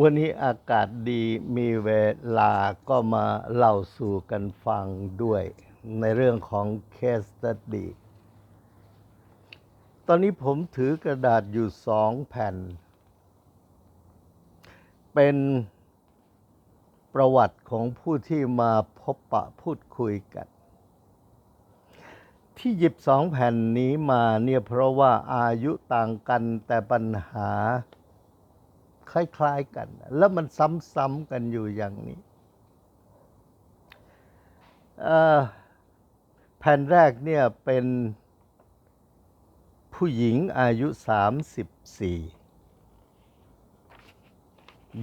วันนี้อากาศดีมีเวลาก็มาเล่าสู่กันฟังด้วย ในเรื่องของ case study ตอนนี้ผมถือกระดาษอยู่สองแผ่น เป็นประวัติของผู้ที่มาพบปะพูดคุยกัน ที่หยิบสองแผ่นนี้มาเนี่ยเพราะว่าอายุต่างกันแต่ปัญหา คล้าย ๆกัน แล้วมันซ้ำๆกันอยู่อย่างนี้แผ่นแรกเนี่ยเป็นผู้หญิงอายุ 34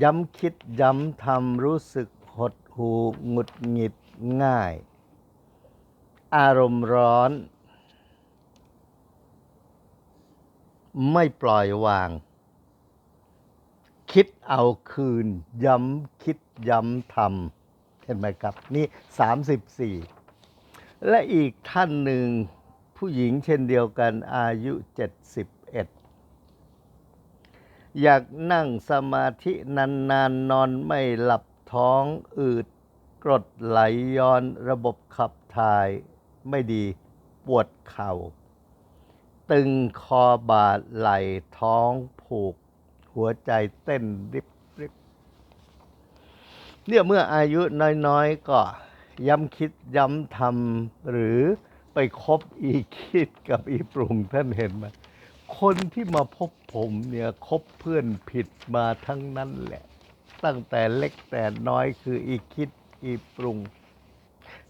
ย้ำคิดย้ำทำรู้สึกหดหูหงุดหงิดง่าย อารมณ์ร้อน ไม่ปล่อยวาง คิดเอาคืน ย้ำคิดย้ำทำเห็นไหมครับ นี่ 34 และอีกท่านหนึ่งผู้หญิงเช่นเดียวกันอายุ 71 อยากนั่งสมาธินานๆนนอนไม่หลับท้องอืด กรดไหลย้อนระบบขับถ่ายไม่ดีปวดเข่า ตึงคอบาดไหล่ท้องผูก หัวใจเต้นริบริบเนี่ยเมื่ออายุน้อยๆ ก็ย้ำคิดย้ำทำหรือไปคบอีคิดกับอีปรุงท่านเห็นไหมคนที่มาพบผมเนี่ยคบเพื่อนผิดมาทั้งนั้นแหละ ตั้งแต่เล็กแต่น้อยคืออีคิดอีปรุง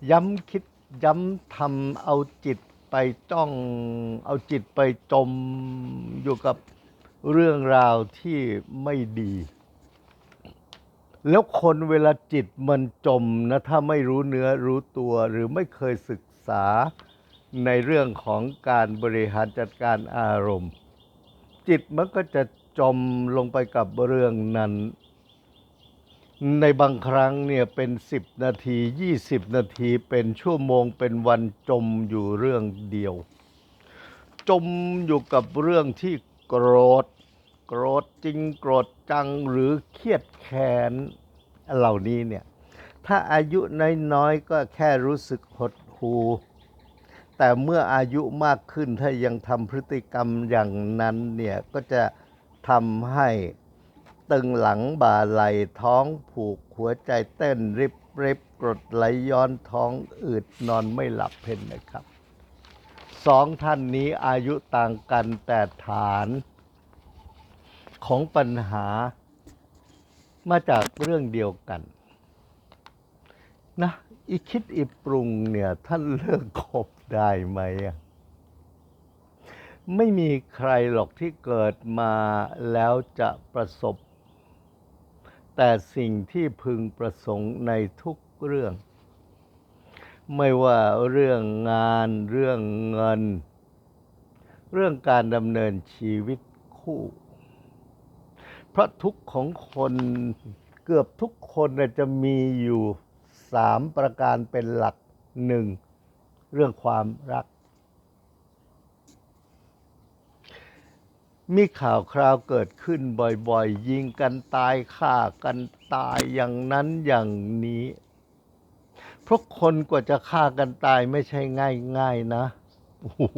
ย้ำคิดย้ำทำเอาจิตไปจ้อง เอาจิตไปจมอยู่กับ เรื่องราวที่ไม่ดี แล้วคนเวลาจิตมันจมนะถ้าไม่รู้เนื้อรู้ตัวหรือไม่เคยศึกษาในเรื่องของการบริหารจัดการอารมณ์ จิตมันก็จะจมลงไปกับเรื่องนั้น ในบางครั้งเนี่ยเป็น 10 นาที 20 นาทีเป็นชั่วโมงเป็นวันจมอยู่เรื่องเดียว จมอยู่กับเรื่องที่ โกรธ โกรธจริงโกรธจังหรือเครียดแค้นเหล่านี้เนี่ย ถ้าอายุน้อยๆก็แค่รู้สึกหดหู่แต่เมื่ออายุมากขึ้นถ้ายังทำพฤติกรรมอย่างนั้นเนี่ย ก็จะทำให้ตึงหลังบ่าไหลท้องผูกหัวใจเต้นริบริบกรดไหลย้อนท้องอืดนอนไม่หลับเพนนะครับ สองท่านนี้อายุต่างกันแต่ฐานของปัญหามาจากเรื่องเดียวกัน นะ อีคิดอีปรุงเนี่ย ท่านเลิกคบได้ไหมอะไม่มีใครหรอกที่เกิดมาแล้วจะประสบ แต่สิ่งที่พึงประสงค์ในทุกเรื่อง ไม่ว่าเรื่องงานเรื่องเงิน เรื่องการดำเนินชีวิตคู่ เพราะทุกของคนเกือบทุกคนจะมีอยู่สามประการเป็นหลักหนึ่งเรื่องความรัก มีข่าวคราวเกิดขึ้นบ่อยๆ ยิงกันตายฆ่ากันตายอย่างนั้นอย่างนี้ ราะคนกว่าจะฆ่ากันตายไม่ใช่ง่ายๆนะ โอ้โห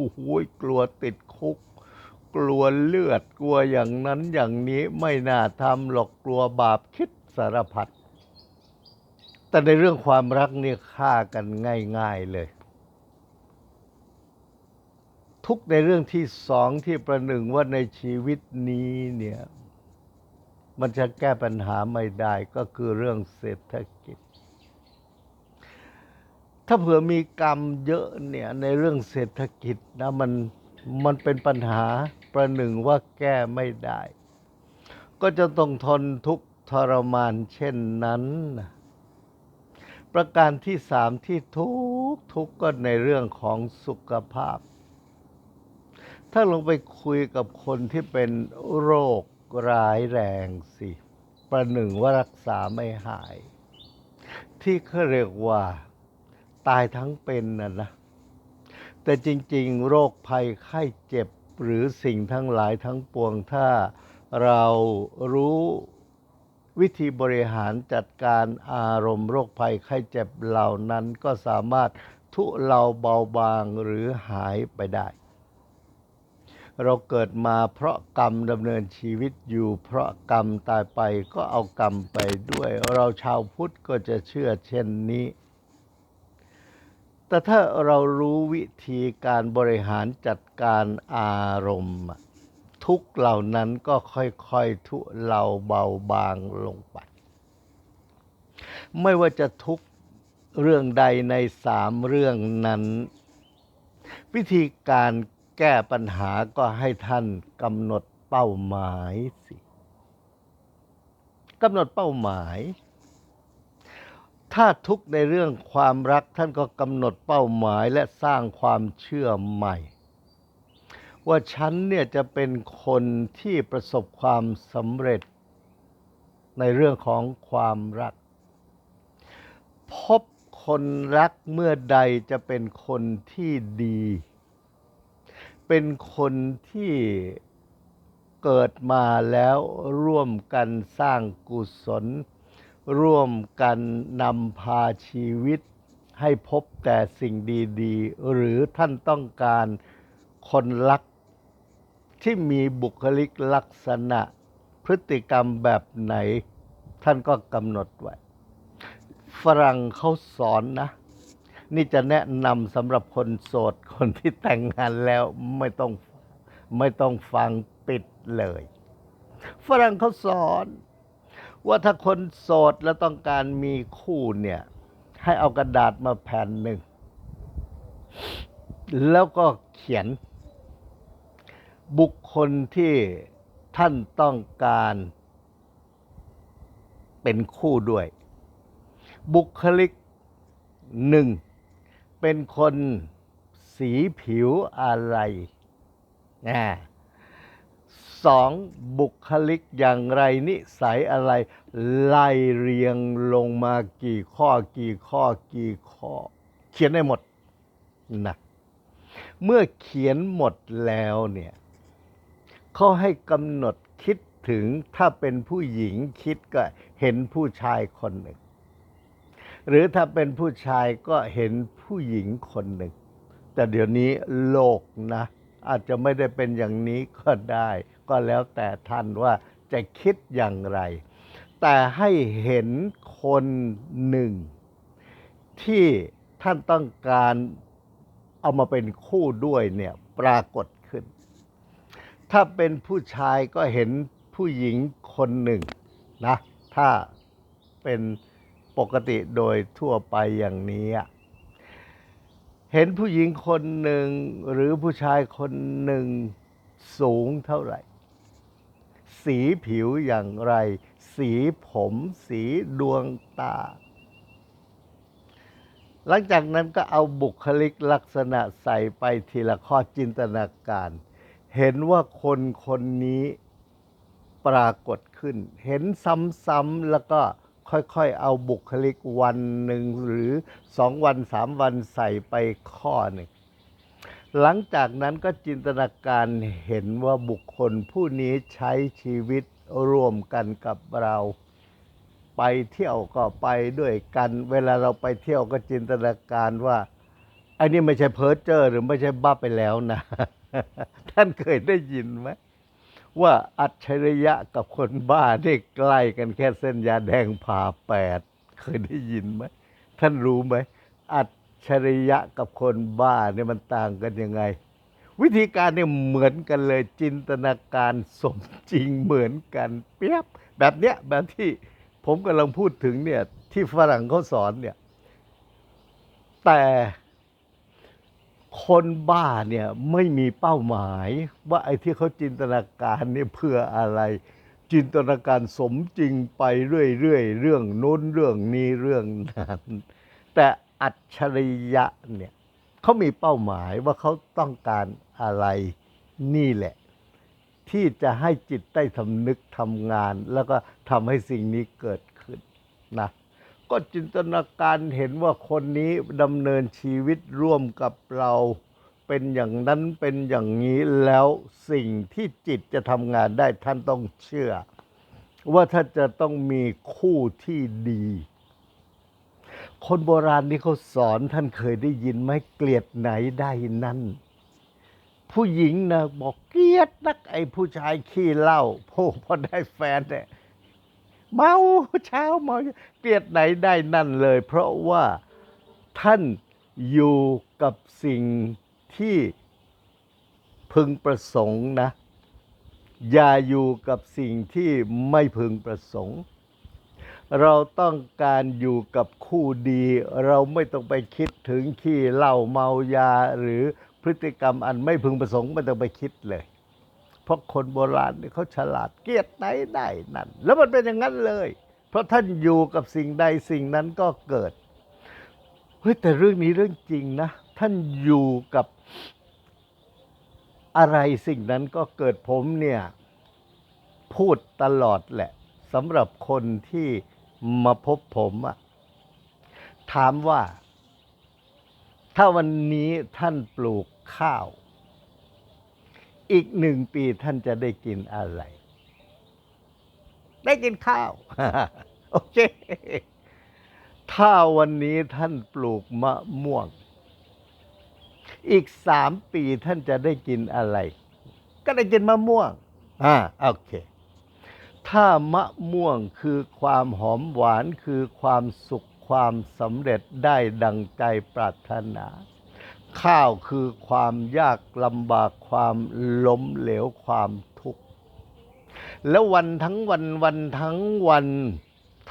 กลัวติดคุก กลัวเลือดกลัวอย่างนั้นอย่างนี้ไม่น่าทำหรอกกลัวบาปคิดสารพัดแต่ในเรื่องความรักเนี่ยฆ่ากันง่ายๆเลย ทุกในเรื่องที่สองที่ประหนึ่งว่าในชีวิตนี้เนี่ย มันจะแก้ปัญหาไม่ได้ก็คือเรื่องเศรษฐ ถ้าเผื่อมีกรรมเยอะเนี่ยในเรื่องเศรษฐกิจนะมันมันเป็นปัญหาประหนึ่งว่าแก้ไม่ได้ ก็จะต้องทนทุกข์ทรมานเช่นนั้น ประการที่สามที่ทุกทุกก็ในเรื่องของสุขภาพ ถ้าลงไปคุยกับคนที่เป็นโรคร้ายแรงสิ ประหนึ่งว่ารักษาไม่หาย ที่เขาเรียกว่า ตายทั้งเป็นน่ะนะ แต่จริงๆ โรคภัยไข้เจ็บหรือสิ่งทั้งหลายทั้งปวงถ้าเรารู้วิธีบริหารจัดการอารมณ์โรคภัยไข้เจ็บเหล่านั้นก็สามารถทุเลาเบาบางหรือหายไปได้ เราเกิดมาเพราะกรรมดำเนินชีวิตอยู่ เพราะกรรมตายไปก็เอากรรมไปด้วย เราชาวพุทธก็จะเชื่อเช่นนี้ แต่ถ้าเรารู้วิธีการบริหารจัดการอารมณ์ ทุกเหล่านั้นก็ค่อยๆทุเลาเบาบางลงไปไม่ว่าจะทุกเรื่องใดในสามเรื่องนั้น วิธีการแก้ปัญหาก็ให้ท่านกำหนดเป้าหมายสิกำหนดเป้าหมาย ถ้าทุกในเรื่องความรักท่านก็กำหนดเป้าหมายและสร้างความเชื่อใหม่ ว่าฉันเนี่ยจะเป็นคนที่ประสบความสำเร็จ ในเรื่องของความรัก พบคนรักเมื่อใดจะเป็นคนที่ดี เป็นคนที่เกิดมาแล้วร่วมกันสร้างกุศล ร่วมกันนำพาชีวิตให้พบแต่สิ่งดีๆ หรือท่านต้องการคนรักที่มีบุคลิกลักษณะพฤติกรรมแบบไหน ท่านก็กำหนดไว้ ฝรั่งเขาสอนนะ นี่จะแนะนำสำหรับคนโสด คนที่แต่งงานแล้วไม่ต้องไม่ต้องฟังปิดเลย ฝรั่งเขาสอน ว่าถ้าคนโสดแล้วต้องการมีคู่เนี่ย ให้เอากระดาษมาแผ่นหนึ่ง แล้วก็เขียน บุคคลที่ท่านต้องการเป็นคู่ด้วย บุคลิกหนึ่งเป็นคนสีผิวอะไรนะ สองบุคลิกอย่างไรนิสัยอะไร ไล่เรียงลงมากี่ข้อกี่ข้อกี่ข้อ เขียนได้หมดนะเมื่อเขียนหมดแล้วเนี่ยเขาให้กำหนดคิดถึงถ้าเป็นผู้หญิงคิดก็เห็นผู้ชายคนหนึ่ง หรือถ้าเป็นผู้ชายก็เห็นผู้หญิงคนหนึ่ง แต่เดี๋ยวนี้โลกนะ อาจจะไม่ได้เป็นอย่างนี้ก็ได้ ก็แล้วแต่ท่านว่าจะคิดอย่างไร แต่ให้เห็นคนหนึ่ง ที่ท่านต้องการเอามาเป็นคู่ด้วยเนี่ยปรากฏขึ้น ถ้าเป็นผู้ชายก็เห็นผู้หญิงคนหนึ่งนะถ้าเป็นปกติโดยทั่วไปอย่างนี้ เห็นผู้หญิงคนหนึ่งหรือผู้ชายคนหนึ่งสูงเท่าไหร่ สีผิวอย่างไร สีผม สีดวงตา หลังจากนั้นก็เอาบุคลิกลักษณะใส่ไปทีละข้อจินตนาการ เห็นว่าคนคนนี้ปรากฏขึ้น เห็นซ้ำๆแล้วก็ค่อยๆ เอาบุคลิกวันหนึ่งหรือสองวันสามวันใส่ไปข้อหนึ่ง หลังจากนั้นก็จินตนาการเห็นว่าบุคคลผู้นี้ใช้ชีวิตร่วมกันกับเรา ไปเที่ยวก็ไปด้วยกัน เวลาเราไปเที่ยวก็จินตนาการว่าอันนี้ไม่ใช่เพ้อเจ้อหรือไม่ใช่บ้าไปแล้วนะ ท่านเคยได้ยินไหมว่าอัจฉริยะกับคนบ้าได้ใกล้กันแค่เส้นยาแดงผ่าแปด เคยได้ยินไหมท่านรู้ไหมอัจ ฉริยะกับคนบ้าเนี่ยมันต่างกันยังไง วิธีการเนี่ยเหมือนกันเลยจินตนาการสมจริงเหมือนกัน เปียบแบบเนี้ยแบบที่ผมกำลังพูดถึงเนี่ยที่ฝรั่งเขาสอนเนี่ยแต่คนบ้าเนี่ยไม่มีเป้าหมาย ว่าไอ้ที่เขาจินตนาการเนี่ยเพื่ออะไร จินตนาการสมจริงไปเรื่อยๆเรื่องโน้นเรื่องนี้เรื่องนั้นแต่ อัจฉริยะเนี่ยเขามีเป้าหมายว่าเขาต้องการอะไรนี่แหละ ที่จะให้จิตใต้สำนึกทำงาน แล้วก็ทำให้สิ่งนี้เกิดขึ้นนะก็จินตนาการเห็นว่าคนนี้ดำเนินชีวิตร่วมกับเราเป็นอย่างนั้นเป็นอย่างนี้แล้วสิ่งที่จิตจะทำงานได้ท่านต้องเชื่อ ว่าถ้าจะต้องมีคู่ที่ดี คนโบราณนี่เขาสอนท่านเคยได้ยินไหมเกลียดไหนได้นั่น ผู้หญิงนะบอกเกลียดนักไอ้ผู้ชายขี้เหล้าโพพอได้แฟนเนี่ยเมาเช้าเมาเกลียดไหนได้นั่นเลย เพราะว่าท่านอยู่กับสิ่งที่พึงประสงค์นะ อย่าอยู่กับสิ่งที่ไม่พึงประสงค์ เราต้องการอยู่กับคู่ดี เราไม่ต้องไปคิดถึงขี้เหล้าเมายาหรือพฤติกรรมอันไม่พึงประสงค์ไม่ต้องไปคิดเลย เพราะคนโบราณเขาฉลาดเกียดไหนได้นั่น แล้วมันเป็นอย่างนั้นเลย เพราะท่านอยู่กับสิ่งใดสิ่งนั้นก็เกิดเฮ้ยแต่เรื่องนี้เรื่องจริงนะ ท่านอยู่กับอะไรสิ่งนั้นก็เกิดผมเนี่ย พูดตลอดแหละสำหรับคนที่ มาพบผมอะถามว่า ถ้าวันนี้ท่านปลูกข้าว อีกหนึ่งปีท่านจะได้กินอะไร ได้กินข้าว โอเค ถ้าวันนี้ท่านปลูกมะม่วง อีกสามปีท่านจะได้กินอะไร ก็ได้กินมะม่วง อ่า โอเค ถ้ามะม่วงคือความหอมหวานคือความสุขความสำเร็จได้ดังใจปรารถนา ข้าวคือความยากลำบากความล้มเหลวความทุกข์ แล้ววันทั้งวันวันทั้งวัน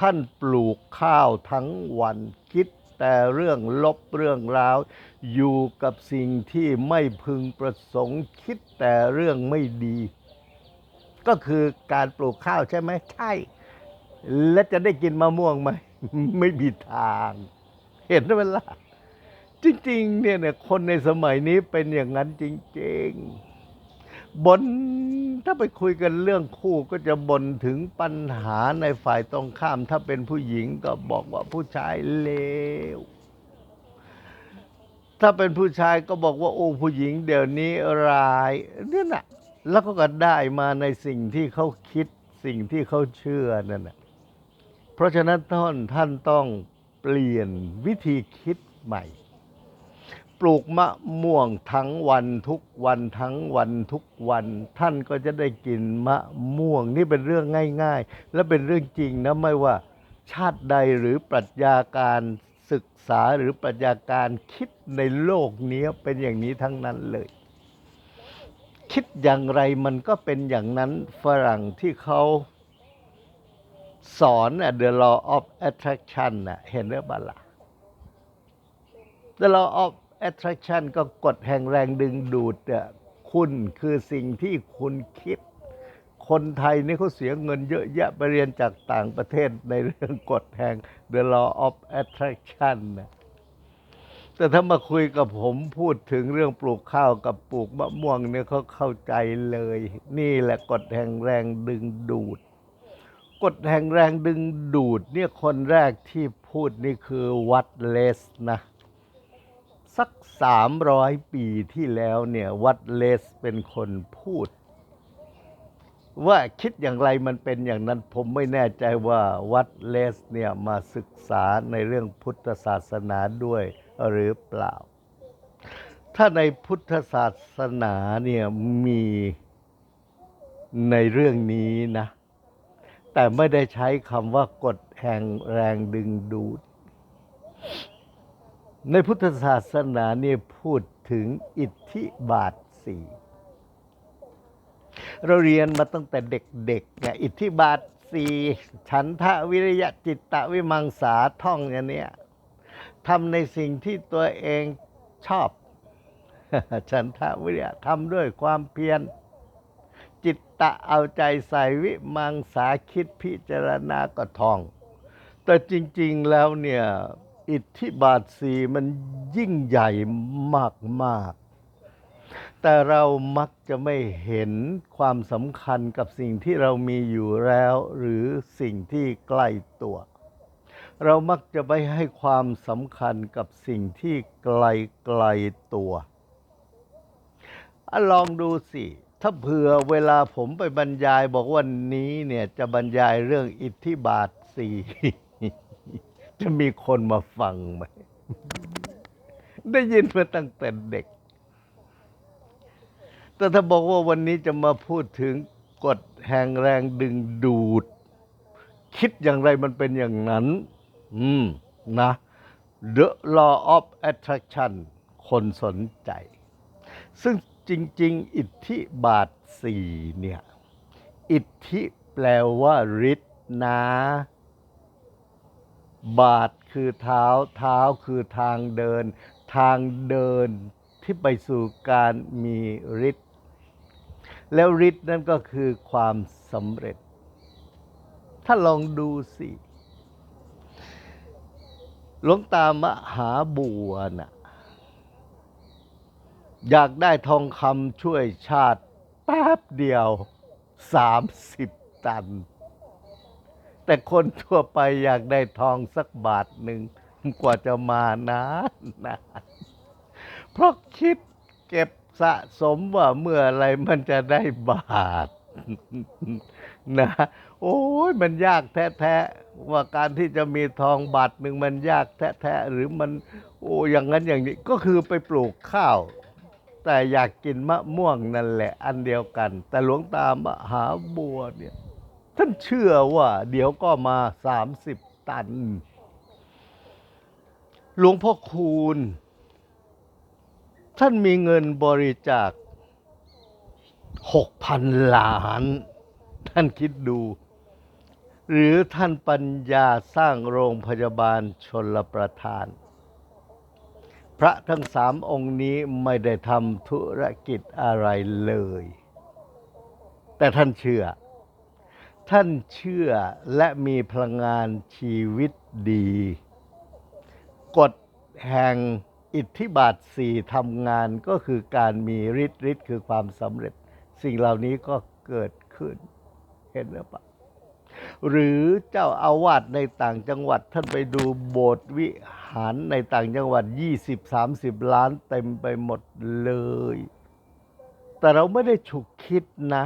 ท่านปลูกข้าวทั้งวันคิดแต่เรื่องลบเรื่องราวอยู่กับสิ่งที่ไม่พึงประสงค์คิดแต่เรื่องไม่ดี ก็คือการปลูกข้าวใช่ไหมใช่ และจะได้กินมะม่วงไหม ไม่มีทาง เห็นไหมล่ะจริงๆเนี่ยเนี่ยคนในสมัยนี้เป็นอย่างนั้นจริง ๆบนถ้าไปคุยกันเรื่องคู่ก็จะบ่นถึงปัญหาในฝ่ายตรงข้าม ถ้าเป็นผู้หญิงก็บอกว่าผู้ชายเลวถ้าเป็นผู้ชายก็บอกว่าโอ้ผู้หญิงเดี๋ยวนี้ร้ายเนี่ยนะ แล้วก็ก็ได้มาในสิ่งที่เขาคิดสิ่งที่เขาเชื่อนั่นนะเพราะฉะนั้นท่านท่านต้องเปลี่ยนวิธีคิดใหม่ ปลูกมะม่วงทั้งวันทุกวันทั้งวันทุกวัน ท่านก็จะได้กินมะม่วงนี่เป็นเรื่องง่าย ๆ และเป็นเรื่องจริงนะไม่ว่า ชาติใดหรือปรัชญาการศึกษาหรือปรัชญาการคิดในโลกนี้เป็นอย่างนี้ทั้งนั้นเลย คิดอย่างไรมันก็เป็นอย่างนั้นฝรั่งที่เขาสอนน่ะ The Law of Attraction น่ะเห็นหรือเปล่าล่ะ The Law of Attraction ก็กฎแห่งแรงดึงดูดอะคุณคือสิ่งที่คุณคิด คนไทยนี่เขาเสียเงินเยอะแยะไปเรียนจากต่างประเทศในเรื่องกฎแห่ง The Law of Attraction นะ แต่ถ้ามาคุยกับผมพูดถึงเรื่องปลูกข้าวกับปลูกมะม่วงเนี่ยเขาเข้าใจเลย นี่แหละกฎแห่งแรงดึงดูด กฎแห่งแรงดึงดูดเนี่ยคนแรกที่พูดนี่คือวัดเลสนะ สักสามร้อยปีที่แล้วเนี่ยวัดเลสเป็นคนพูด ว่าคิดอย่างไรมันเป็นอย่างนั้นผมไม่แน่ใจว่าวัดเลสเนี่ยมาศึกษาในเรื่องพุทธศาสนาด้วย หรือเปล่า ถ้าในพุทธศาสนาเนี่ยมีในเรื่องนี้นะ แต่ไม่ได้ใช้คำว่ากฎแห่งแรงดึงดูด ในพุทธศาสนาเนี่ยพูดถึงอิทธิบาทสี่เราเรียนมาตั้งแต่เด็กๆเนี่ยอิทธิบาทสี่ฉันทะวิริยะจิตตะวิมังสาท่องอย่างเนี้ย ทำในสิ่งที่ตัวเองชอบ ฉันทะวิริยะทำด้วยความเพียร จิตตะเอาใจใส่วิมังสาคิดพิจารณาก็ทอง แต่จริงๆแล้วเนี่ย อิทธิบาทสีมันยิ่งใหญ่มาก ๆ แต่เรามักจะไม่เห็นความสำคัญกับสิ่งที่เรามีอยู่แล้ว หรือสิ่งที่ใกล้ตัว เรามักจะไปให้ความสำคัญกับสิ่งที่ไกลไกลตัวอลองดูสิ ถ้าเผื่อเวลาผมไปบรรยายบอกวันนี้เนี่ยจะบรรยายเรื่องอิทธิบาทสี่จะมีคนมาฟังไหม ได้ยินมาตั้งแต่เด็ก แต่ถ้าบอกว่าวันนี้จะมาพูดถึงกฎแห่งแรงดึงดูด คิดอย่างไรมันเป็นอย่างนั้น อืมนะ The Law of Attraction คนสนใจ ซึ่งจริง ๆ อิทธิบาทสี่เนี่ย อิทธิแปลว่าฤทธิ์นะ บาทคือเท้าเท้าคือทางเดิน ทางเดินที่ไปสู่การมีฤทธิ์แล้วฤทธิ์นั่นก็คือความสำเร็จ ถ้าลองดูสิ หลวงตามหาบัวน่ะ อยากได้ทองคำช่วยชาติแป๊บเดียวสามสิบตัน แต่คนทั่วไปอยากได้ทองสักบาทหนึ่งกว่าจะมานานนะเพราะคิดเก็บสะสมว่าเมื่ออไรมันจะได้บาท นะโอ้ยมันยากแท้ๆว่าการที่จะมีทองบาทหนึ่งมันยากแท้ๆหรือมันโอ้อย่างนั้นอย่างนี้ก็คือไปปลูกข้าว แต่อยากกินมะม่วงนั่นแหละ อันเดียวกัน แต่หลวงตามหาบัวเนี่ยท่านเชื่อว่า เดี๋ยวก็มาสามสิบตัน หลวงพ่อคูณ ท่านมีเงินบริจาคหกพันล้าน ท่านคิดดู หรือท่านปัญญาสร้างโรงพยาบาลชนลประทาน พระทั้งสามองค์นี้ไม่ได้ทำธุรกิจอะไรเลย แต่ท่านเชื่อ ท่านเชื่อและมีพลังงานชีวิตดี กฎแห่งอิทธิบาทสี่ทำงานก็คือการมีฤทธิ์ฤทธิ์คือความสำเร็จ สิ่งเหล่านี้ก็เกิดขึ้น เห็นหรือเปล่าหรือเจ้าอาวาสในต่างจังหวัดท่านไปดูโบสถ์วิหารในต่างจังหวัด 20-30 ล้านเต็มไปหมดเลย แต่เราไม่ได้ฉุกคิดนะ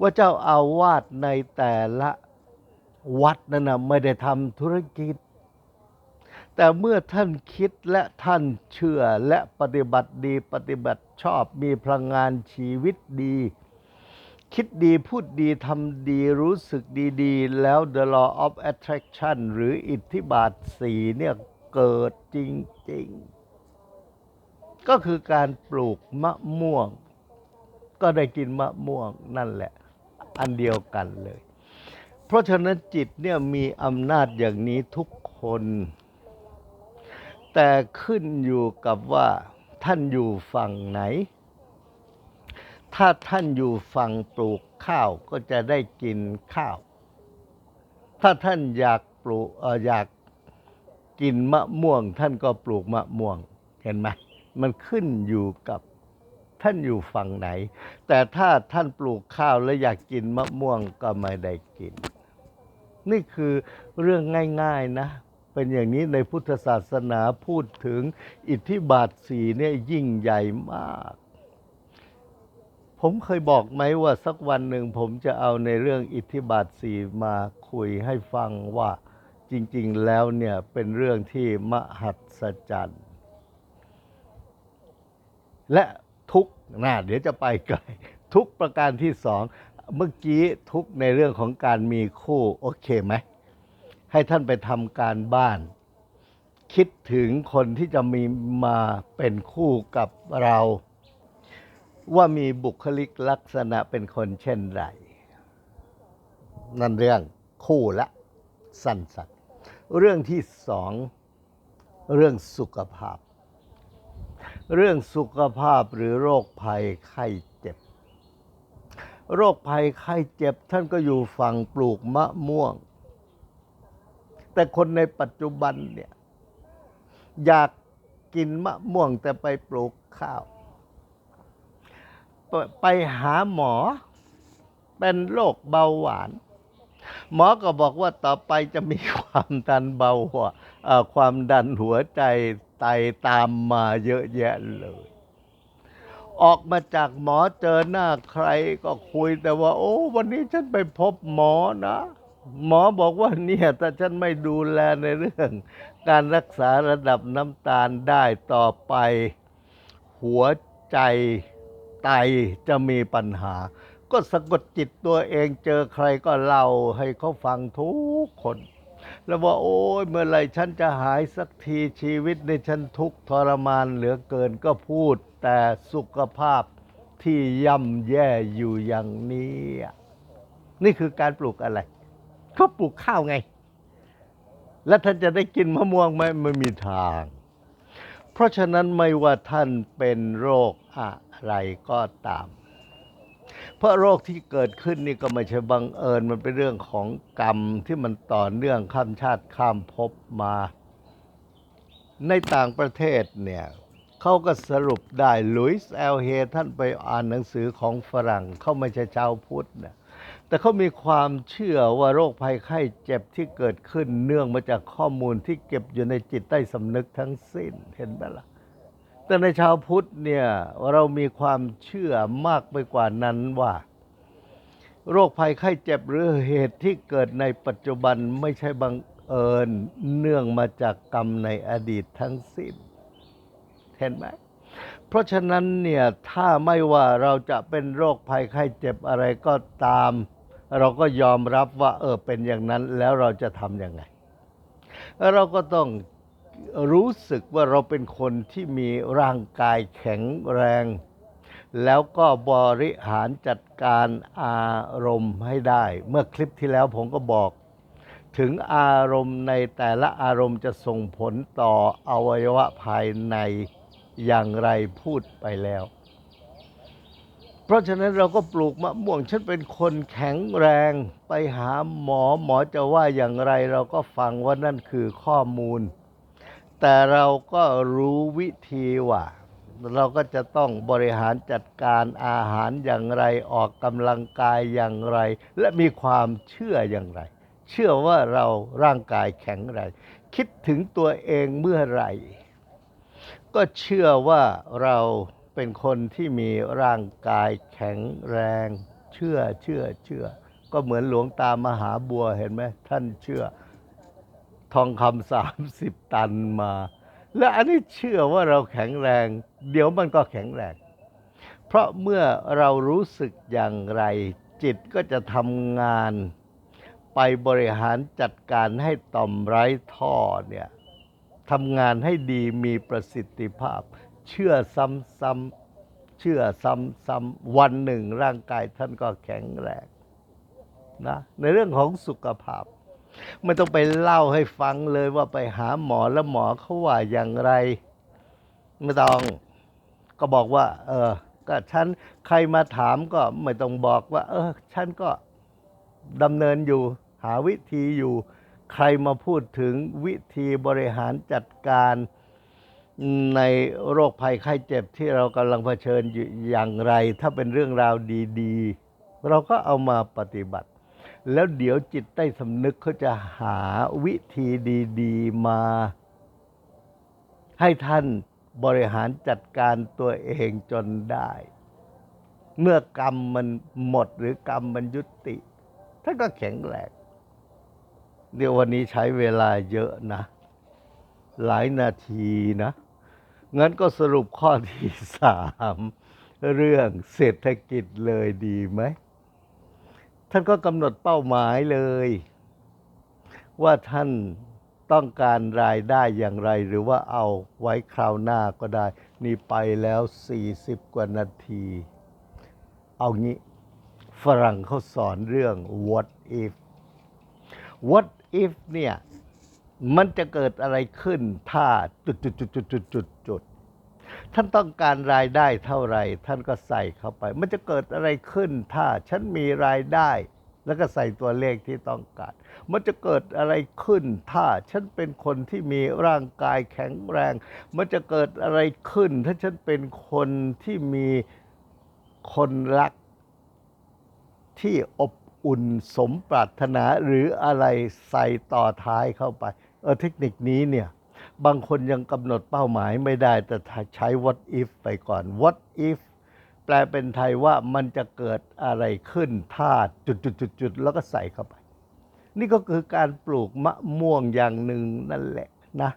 ว่าเจ้าอาวาสในแต่ละวัดนั้นนะไม่ได้ทำธุรกิจ แต่เมื่อท่านคิดและท่านเชื่อและปฏิบัติดีปฏิบัติชอบมีพลังงานชีวิตดี คิดดีพูดดีทำดีรู้สึกดีๆ แล้ว the law of attraction หรืออิทธิบาทสีเนี่ยเกิดจริง ๆ ก็คือการปลูกมะม่วง ก็ได้กินมะม่วงนั่นแหละ อันเดียวกันเลย เพราะฉะนั้นจิตเนี่ยมีอำนาจอย่างนี้ทุกคน แต่ขึ้นอยู่กับว่าท่านอยู่ฝั่งไหน ถ้าท่านอยู่ฝั่งปลูกข้าวก็จะได้กินข้าว ถ้าท่านอยากปลูกอออยากกินมะม่วง ท่านก็ปลูกมะม่วงเห็นไหมมันขึ้นอยู่กับท่านอยู่ฝั่งไหน แต่ถ้าท่านปลูกข้าวแล้วอยากกินมะม่วงก็ไม่ได้กิน นี่คือเรื่องง่าย ๆนะ เป็นอย่างนี้ในพุทธศาสนาพูดถึงอิทธิบาทสีเนี่ยยิ่งใหญ่มาก ผมเคยบอกไหมว่าสักวันหนึ่งผมจะเอาในเรื่องอิทธิบาทสีมาคุยให้ฟังว่าจริง ๆ แล้วเนี่ยเป็นเรื่องที่มหัศจรรย์ และทุกข์นะเดี๋ยวจะไปไกลทุกประการที่สองเมื่อกี้ทุกในเรื่องของการมีคู่ โอเคไหม ให้ท่านไปทำการบ้าน คิดถึงคนที่จะมีมาเป็นคู่กับเรา ว่ามีบุคลิกลักษณะเป็นคนเช่นไร นั่นเรื่องคู่ละสั้นๆเรื่องที่สองเรื่องสุขภาพ เรื่องสุขภาพหรือโรคภัยไข้เจ็บ โรคภัยไข้เจ็บท่านก็อยู่ฝั่งปลูกมะม่วง แต่คนในปัจจุบันเนี่ยอยากกินมะม่วงแต่ไปปลูกข้าว ไปไปหาหมอ เป็นโรคเบาหวาน หมอก็บอกว่าต่อไปจะมีความดันเบาหวานความดันหัวใจไตตามมาเยอะแยะเลย ออกมาจากหมอเจอหน้าใครก็คุยแต่ว่า โอ้วันนี้ฉันไปพบหมอนะหมอบอกว่าเนี่ยถ้าฉันไม่ดูแลในเรื่อง การรักษาระดับน้ำตาลได้ต่อไป หัวใจ ไตจะมีปัญหา ก็สะกดจิตตัวเองเจอใครก็เล่าให้เขาฟังทุกคน แล้วว่าโอ้ยเมื่อไหรฉันจะหายสักทีชีวิตในฉันทุกทรมานเหลือเกินก็พูด แต่สุขภาพที่ย่ำแย่อยู่อย่างนี้ นี่คือการปลูกอะไรเขาปลูกข้าวไง แล้วท่านจะได้กินมะม่วงไหมไม่มีทาง เพราะฉะนั้นไม่ว่าท่านเป็นโรคอะ ไรก็ตาม เพราะโรคที่เกิดขึ้นนี่ก็ไม่ใช่บังเอิญมันเป็นเรื่องของกรรมที่มันต่อเนื่องข้ามชาติข้ามภพมา ในต่างประเทศเนี่ยเขาก็สรุปได้ลุยส์แอลเฮท่านไปอ่านหนังสือของฝรั่งเขาไม่ใช่ชาวพุทธนะแต่เขามีความเชื่อว่าโรคภัยไข้เจ็บที่เกิดขึ้นเนื่องมาจากข้อมูลที่เก็บอยู่ในจิตใต้สำนึกทั้งสิ้นเห็นไหมล่ะ แต่ในชาวพุทธเนี่ยเรามีความเชื่อมากไปกว่านั้นว่า โรคภัยไข้เจ็บหรือเหตุที่เกิดในปัจจุบันไม่ใช่บังเอิญเนื่องมาจากกรรมในอดีตทั้งสิ้นเห็นไหมเพราะฉะนั้นเนี่ยถ้าไม่ว่าเราจะเป็นโรคภัยไข้เจ็บอะไรก็ตาม เราก็ยอมรับว่าเออเป็นอย่างนั้นแล้วเราจะทำยังไง เราก็ต้อง รู้สึกว่าเราเป็นคนที่มีร่างกายแข็งแรง แล้วก็บริหารจัดการอารมณ์ให้ได้ เมื่อคลิปที่แล้วผมก็บอก ถึงอารมณ์ในแต่ละอารมณ์จะส่งผลต่ออวัยวะภายในอย่างไรพูดไปแล้ว เพราะฉะนั้นเราก็ปลูกมะม่วงฉันเป็นคนแข็งแรงไปหาหมอหมอจะว่าอย่างไร เราก็ฟังว่านั่นคือข้อมูล แต่เราก็รู้วิธีว่า เราก็จะต้องบริหารจัดการอาหารอย่างไรออกกำลังกายอย่างไร และมีความเชื่ออย่างไร เชื่อว่าเราร่างกายแข็งแรงคิดถึงตัวเองเมื่อไหร่ ก็เชื่อว่าเราเป็นคนที่มีร่างกายแข็งแรง เชื่อเชื่อเชื่อ ก็เหมือนหลวงตามหาบัวเห็นไหมท่านเชื่อ ทองคำสามสิบตันมา และอันนี้เชื่อว่าเราแข็งแรง เดี๋ยวมันก็แข็งแรง เพราะเมื่อเรารู้สึกอย่างไร จิตก็จะทำงาน ไปบริหารจัดการให้ต่อมไร้ท่อเนี่ยทำงานให้ดีมีประสิทธิภาพ เชื่อซ้ำๆเชื่อซ้ำๆวันหนึ่งร่างกายท่านก็แข็งแรงนะในเรื่องของสุขภาพ ไม่ต้องไปเล่าให้ฟังเลยว่าไปหาหมอแล้วหมอเขาว่าอย่างไร ไม่ต้องก็บอกว่า เออ ก็ฉันใครมาถามก็ไม่ต้องบอกว่า เออ ฉันก็ดำเนินอยู่ หาวิธีอยู่ ใครมาพูดถึงวิธีบริหารจัดการในโรคภัยไข้เจ็บที่เรากำลังเผชิญอยู่อย่างไร ถ้าเป็นเรื่องราวดี ๆ เราก็เอามาปฏิบัติ แล้วเดี๋ยวจิตใต้สำนึกเขาจะหาวิธีดีๆมา ให้ท่านบริหารจัดการตัวเองจนได้ เมื่อกรรมมันหมดหรือกรรมมันยุติ ท่านก็แข็งแรงเดี๋ยววันนี้ใช้เวลาเยอะนะ หลายนาทีนะงั้นก็สรุปข้อที่สามเรื่องเศรษฐกิจเลยดีไหม ท่านก็กำหนดเป้าหมายเลย ว่าท่านต้องการรายได้อย่างไร หรือว่าเอาไว้คราวหน้าก็ได้ นี่ไปแล้ว 40 กว่านาที เอางี้ฝรั่งเขาสอนเรื่อง what if what if เนี่ย มันจะเกิดอะไรขึ้นถ้าจุดจุดจุดจุดจุดจุด ท่านต้องการรายได้เท่าไหร่ ท่านก็ใส่เข้าไป มันจะเกิดอะไรขึ้นถ้าฉันมีรายได้ แล้วก็ใส่ตัวเลขที่ต้องการ มันจะเกิดอะไรขึ้น ถ้าฉันเป็นคนที่มีร่างกายแข็งแรง มันจะเกิดอะไรขึ้น ถ้าฉันเป็นคนที่มีคนรักที่อบอุ่นสมปรารถนาหรืออะไรใส่ต่อท้ายเข้าไป เออเทคนิคนี้เนี่ย บางคนยังกำหนดเป้าหมายไม่ได้ แต่ถ้าใช้ what if ไปก่อน what if แปลเป็นไทยว่ามันจะเกิดอะไรขึ้นถ้าจุดๆๆแล้วก็ใส่เข้าไป นี่ก็คือการปลูกมะม่วงอย่างหนึ่งนั่นแหละนะ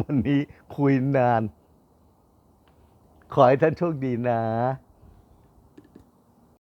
วันนี้คุยนาน ขอให้ท่านโชคดีนะ